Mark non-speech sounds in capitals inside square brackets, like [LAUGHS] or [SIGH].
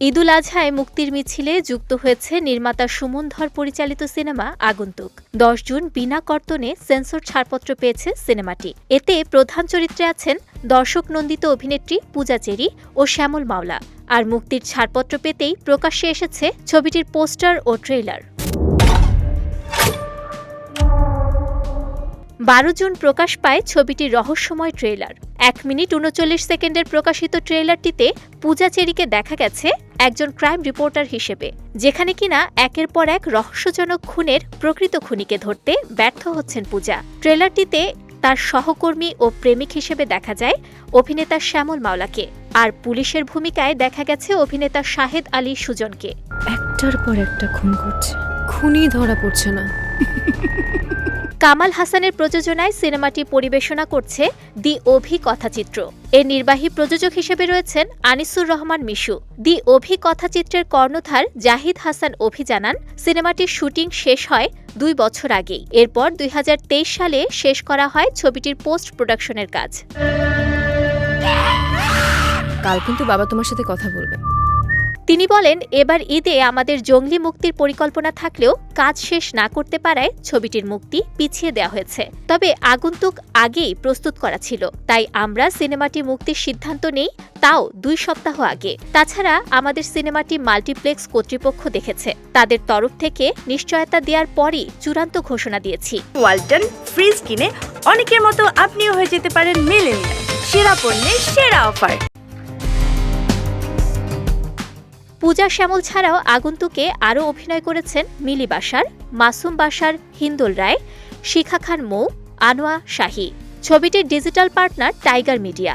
ঈদুল আজহায় মুক্তির মিছিলে যুক্ত হয়েছে নির্মাতা সুমন ধর পরিচালিত সিনেমা আগন্তুক। দশ জুন বিনা কর্তনে সেন্সর ছাড়পত্র পেয়েছে সিনেমাটি। এতে প্রধান চরিত্রে আছেন দর্শক নন্দিত অভিনেত্রী পূজা চেরি ও শ্যামল মাওলা। আর মুক্তির ছাড়পত্র পেতেই প্রকাশ্যে এসেছে ছবিটির পোস্টার ও ট্রেইলার। বারো জুন প্রকাশ পায় ছবিটির রহস্যময় ট্রেলার এক মিনিট উনচল্লিশ সেকেন্ডের প্রকাশিত ট্রেইলারটিতে পূজা চেরিকে দেখা গেছে একজন ক্রাইম রিপোর্টার হিসেবে, যেখানে কিনা একের পর এক রহস্যজনক খুনের প্রকৃত খুনিকে ধরতে ব্যর্থ হচ্ছেন পূজা। ট্রেলারটিতে তার সহকর্মী ও প্রেমিক হিসেবে দেখা যায় অভিনেতা শ্যামল মাওলাকে, আর পুলিশের ভূমিকায় দেখা গেছে অভিনেতা শাহেদ আলী সুজনকে। একটার পর একটা খুন করছে। খুনই ধরা পড়ছে না। [LAUGHS] কামাল হাসানের প্রযোজনায় সিনেমাটি পরিবেশনা করছে দি অভি কথাচিত্র। এর নির্বাহী প্রযোজক হিসেবে রয়েছেন আনিসুর রহমান মিশু। দি অভি কথাচিত্রের কর্ণধার জাহিদ হাসান অভি জানান, সিনেমাটির শুটিং শেষ হয় দুই বছর আগেই। এরপর দুই হাজার তেইশ সালে শেষ করা হয় ছবিটির পোস্ট প্রোডাকশনের কাজ। কাল কিন্তু বাবা তোমার সাথে কথা বলবে। তিনি বলেন, এবার ঈদে আমাদের জঙ্গলি মুক্তির পরিকল্পনা থাকলেও কাজ শেষ না করতে পারায় ছবিটির মুক্তি পিছিয়ে দেওয়া হয়েছে। তবে আগন্তুক আগেই প্রস্তুত করা ছিল। তাই আমরা সিনেমাটি মুক্তির সিদ্ধান্ত নেই, তাও দুই সপ্তাহ আগে। তাছাড়া আমাদের সিনেমাটি মাল্টিপ্লেক্স কর্তৃপক্ষ দেখেছে। তাদের তরফ থেকে নিশ্চয়তা দেওয়ার পরই চূড়ান্ত ঘোষণা দিয়েছি। ওয়ালটন, ফ্রিজ কিনে অনেকের মতো আপনিও হয়ে যেতে পারেন মিলেনিয়াল। সেরা পণ্যের সেরা অফার। পূজা শ্যামল ছাড়াও আগন্তুকে আরও অভিনয় করেছেন মিলি বাসার, মাসুম বাসার হিন্দুল রায়, শিখা খান মৌ, আনোয়া শাহী। ছবিটির ডিজিটাল পার্টনার টাইগার মিডিয়া।